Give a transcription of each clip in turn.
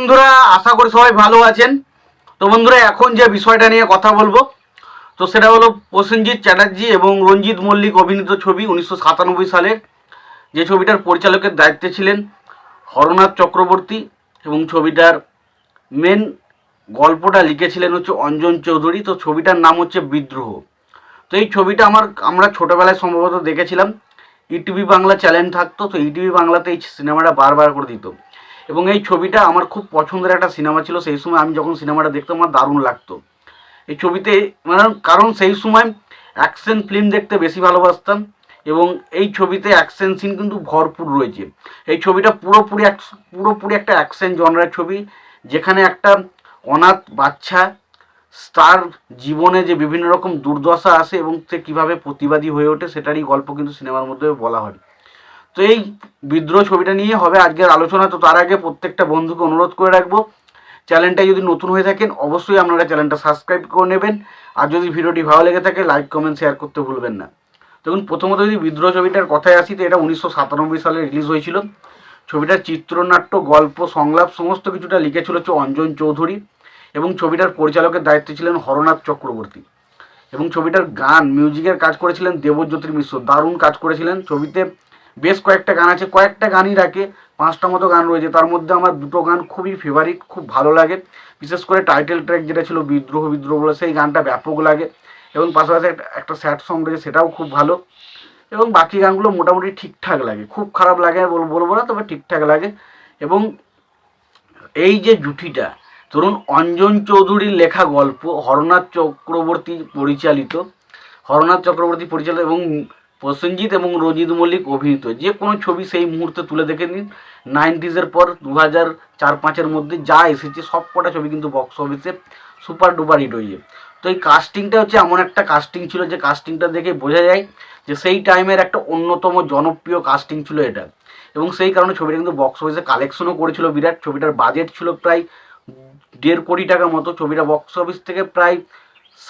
বন্ধুরা, আশা করি সবাই ভালো আছেন। তো বন্ধুরা, এখন যে বিষয়টা নিয়ে কথা বলব, তো সেটা হলো প্রসেনজিৎ চ্যাটার্জি এবং রঞ্জিত মল্লিক অভিনীত ছবি উনিশশো সাতানব্বই সালের যে ছবিটার পরিচালকের দায়িত্বে ছিলেন হরনাথ চক্রবর্তী এবং ছবিটার মেন গল্পটা লিখেছিলেন হচ্ছে অঞ্জন চৌধুরী। তো ছবিটার নাম হচ্ছে বিদ্রোহ। তো এই ছবিটা আমার, আমরা ছোটোবেলায় সম্ভবত দেখেছিলাম। ইটিভি বাংলা চ্যানেল থাকতো, তো ইটিভি বাংলাতে এই সিনেমাটা বারবার করে দিত। এবং এই ছবিটা আমার খুব পছন্দের একটা সিনেমা ছিল, সেই সময় আমি যখন সিনেমাটা দেখতাম আমার দারুণ লাগতো। এই ছবিতে মানে কারণ সেই সময় অ্যাকশন ফিল্ম দেখতে বেশি ভালোবাসতাম এবং এই ছবিতে অ্যাকশন সিন কিন্তু ভরপুর রয়েছে। এই ছবিটা পুরোপুরি এক, পুরোপুরি একটা অ্যাকশন জনরার ছবি, যেখানে একটা অনাথ বাচ্চা তার জীবনে যে বিভিন্ন রকম দুর্দশা আসে এবং সে কীভাবে প্রতিবাদী হয়ে ওঠে, সেটারই গল্প কিন্তু সিনেমার মধ্যে বলা হয়। তো এই বিদ্রোহ ছবিটা নিয়ে হবে আজকের আলোচনা। তো তার আগে প্রত্যেকটা বন্ধুকে অনুরোধ করে রাখব চ্যানেলটা যদি নতুন হয়ে থাকেন, অবশ্যই আপনারা চ্যানেলটা সাবস্ক্রাইব করে নেবেন। আর যদি ভিডিওটি ভালো লেগে থাকে, লাইক, কমেন্ট, শেয়ার করতে ভুলবেন না। দেখুন, প্রথমত যদি বিদ্রোহ ছবিটার কথায় আসি, তো এটা উনিশশো সাতানব্বই সালে রিলিজ হয়েছিল। ছবিটার চিত্রনাট্য, গল্প, সংলাপ সমস্ত কিছুটা লিখেছিল হচ্ছে অঞ্জন চৌধুরী এবং ছবিটার পরিচালকের দায়িত্বে ছিলেন হরনাথ চক্রবর্তী। এবং ছবিটার গান, মিউজিকের কাজ করেছিলেন দেবজ্যোতির মিশ্র। দারুণ কাজ করেছিলেন। ছবিতে বেশ কয়েকটা গান আছে, কয়েকটা গানই রাখে, পাঁচটা মতো গান রয়েছে। তার মধ্যে আমার দুটো গান খুবই ফেভারিট খুব ভালো লাগে। বিশেষ করে টাইটেল ট্র্যাক যেটা ছিল, বিদ্রোহ বিদ্রোহ বলে সেই গানটা ব্যাপক লাগে। এবং পাশাপাশি একটা স্যাড সং রয়েছে, সেটাও খুব ভালো। এবং বাকি গানগুলো মোটামুটি ঠিকঠাক লাগে। খুব খারাপ লাগে বল- বলব না, তবে ঠিকঠাক লাগে। এবং এই যে জুটিটা, ধরুন অঞ্জন চৌধুরীর লেখা গল্প, হরনাথ চক্রবর্তী পরিচালিত, হরনাথ চক্রবর্তী পরিচালিত এবং প্রসেনজিৎ এবং রঞ্জিত মল্লিক অভিনীত। যে কোনো ছবি সেই মুহূর্তে তুলে দেখে নিন। নাইনটিজের পর দু হাজার চার পাঁচের মধ্যে যা এসেছে সব কটা ছবি কিন্তু বক্স অফিসে সুপার ডুপার হিট হয়েছে। তো এই কাস্টিংটা হচ্ছে এমন একটা কাস্টিং ছিল যে কাস্টিংটা দেখে বোঝা যায় যে সেই টাইমের একটা অন্যতম জনপ্রিয় কাস্টিং ছিল এটা। এবং সেই কারণে ছবিটা কিন্তু বক্স অফিসে কালেকশনও করেছিল বিরাট। ছবিটার বাজেট ছিল প্রায় দেড় কোটি টাকা মতো। ছবিটা বক্স অফিস থেকে প্রায়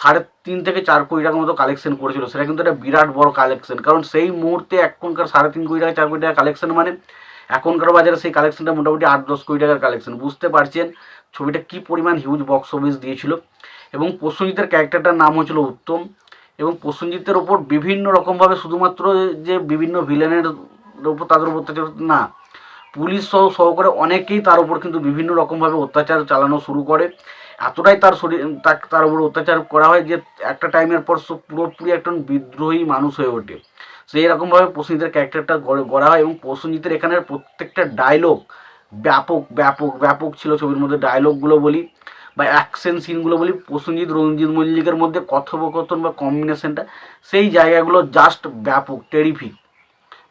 সাড়ে তিন থেকে চার কোটি টাকার মতো কালেকশন করেছিল। সেটা কিন্তু একটা বিরাট বড় কালেকশন কারণ সেই মুহূর্তে এখনকার সাড়ে তিন কোটি টাকা, চার কোটি টাকা কালেকশন মানে এখনকার বাজারে সেই কালেকশনটা মোটামুটি আট দশ কোটি টাকার কালেকশন বুঝতে পারছেন ছবিটা কী পরিমাণ হিউজ বক্স অফিস দিয়েছিল। এবং প্রসেনজিতের ক্যারেক্টারটার নাম হয়েছিল উত্তম। এবং প্রসেনজিতের ওপর বিভিন্ন রকমভাবে শুধুমাত্র যে বিভিন্ন ভিলেনের ওপর তাদের উপর অত্যাচার না। পুলিশ সহ সহকারে অনেকেই তার উপর কিন্তু বিভিন্ন রকমভাবে অত্যাচার চালানো শুরু করে। এতটাই তার শরীর, তার উপর অত্যাচার করা হয় যে একটা টাইমের পর সে পুরোপুরি একজন বিদ্রোহী মানুষ হয়ে ওঠে। সেই রকমভাবে প্রসেনজিতের ক্যারেক্টারটা গড়ে, গড়া হয় এবং প্রসেনজিতের এখানের প্রত্যেকটা ডায়লগ ব্যাপক ব্যাপক ব্যাপক ছিল ছবির মধ্যে। ডায়লগগুলো বলি বা অ্যাকশন সিনগুলো বলি প্রসেনজিৎ রঞ্জিত মল্লিকের মধ্যে কথোপকথন বা কম্বিনেশনটা সেই জায়গাগুলো জাস্ট ব্যাপক টেরিফিক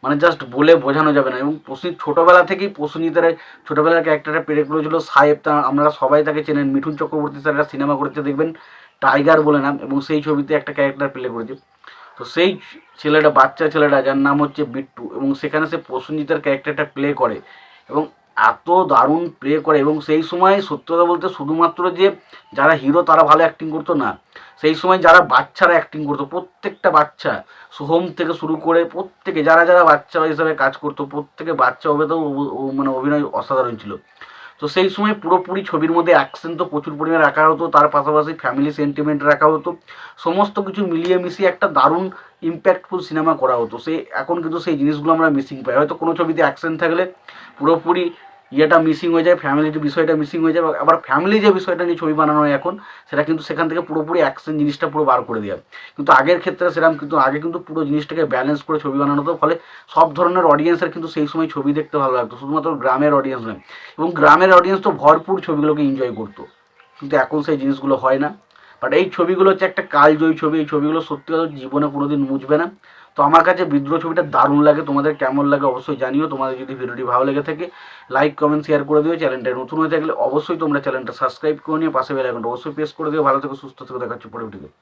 মানে জাস্ট বলে বোঝানো যাবে না। এবং প্রসেনজিৎ ছোটোবেলা থেকেই প্রসেনজিতের ছোটোবেলার ক্যারেক্টারটা পেরে করেছিল সাহেব। তা আমরা সবাই তাকে চেনেন। মিঠুন চক্রবর্তী স্যার একটা সিনেমা করেছে, দেখবেন টাইগার বলে নাম। এবং সেই ছবিতে একটা ক্যারেক্টার প্লে করেছে। তো সেই ছেলেটা, বাচ্চা ছেলেটা, যার নাম হচ্ছে বিট্টু। এবং সেখানে সে প্রসেনজিতের ক্যারেক্টারটা প্লে করে। এবং এত দারুণ প্লে করে এবং সেই সময় সত্য কথা বলতে শুধুমাত্র যে যারা হিরো তারা ভালো অ্যাক্টিং করতো না। সেই সময় যারা বাচ্চারা অ্যাক্টিং করতো, প্রত্যেকটা বাচ্চা সোহম থেকে শুরু করে প্রত্যেকে, যারা যারা বাচ্চা হিসাবে কাজ করতো, প্রত্যেকে বাচ্চা হবে তো মানে অভিনয় অসাধারণ ছিল। তো সেই সময় পুরোপুরি ছবির মধ্যে অ্যাকশন তো প্রচুর পরিমাণে রাখা হতো, তার পাশাপাশি ফ্যামিলি সেন্টিমেন্ট রাখা হতো। সমস্ত কিছু মিলিয়ে মিশিয়ে একটা দারুণ ইম্প্যাক্টফুল সিনেমা করা হতো। সেই এখন কিন্তু সেই জিনিসগুলো আমরা মিসিং পাই। হয়তো কোনো ছবিতে অ্যাকশন থাকলে পুরোপুরি ইয়েটা মিসিং হয়ে যায় ফ্যামিলির বিষয়টা মিসিং হয়ে যায়, আবার ফ্যামিলি যে বিষয়টা নিয়ে ছবি বানানো হয় এখন, সেটা কিন্তু সেখান থেকে পুরোপুরি অ্যাকশন জিনিসটা পুরো বার করে দেওয়া কিন্তু আগের ক্ষেত্রে সেরকম কিন্তু, আগে কিন্তু পুরো জিনিসটাকে ব্যালেন্স করে ছবি বানানো হতো, ফলে সব ধরনের অডিয়েন্সের কিন্তু সেই সময় ছবি দেখতে ভালো লাগতো, শুধুমাত্র গ্রামের অডিয়েন্স নয়। এবং গ্রামের অডিয়েন্স তো ভরপুর ছবিগুলোকে এনজয় করতো। কিন্তু এখন সেই জিনিসগুলো হয় না। বাট এই ছবিগুলো হচ্ছে একটা কালজয়ী ছবি, এই ছবিগুলো সত্যি কথা জীবনে কোনোদিন মুছবে না। তো আমার কাছে বিদ্রোহ ছবিটা দারুণ লাগে, তোমাদের কেমন লাগে অবশ্যই জানিও, তোমাদের যদি ভিডিওটি ভালো লেগে থাকে লাইক কমেন্ট শেয়ার করে দিও চ্যানেলটা নতুন হয়ে থাকলে অবশ্যই তোমরা চ্যানেলটা সাবস্ক্রাইব করে নিয়ে পাশে বেল অবশ্যই প্রেস করে দিও, ভালো থেকে, সুস্থ থেকে দেখাচ্ছি পরে ভিডিও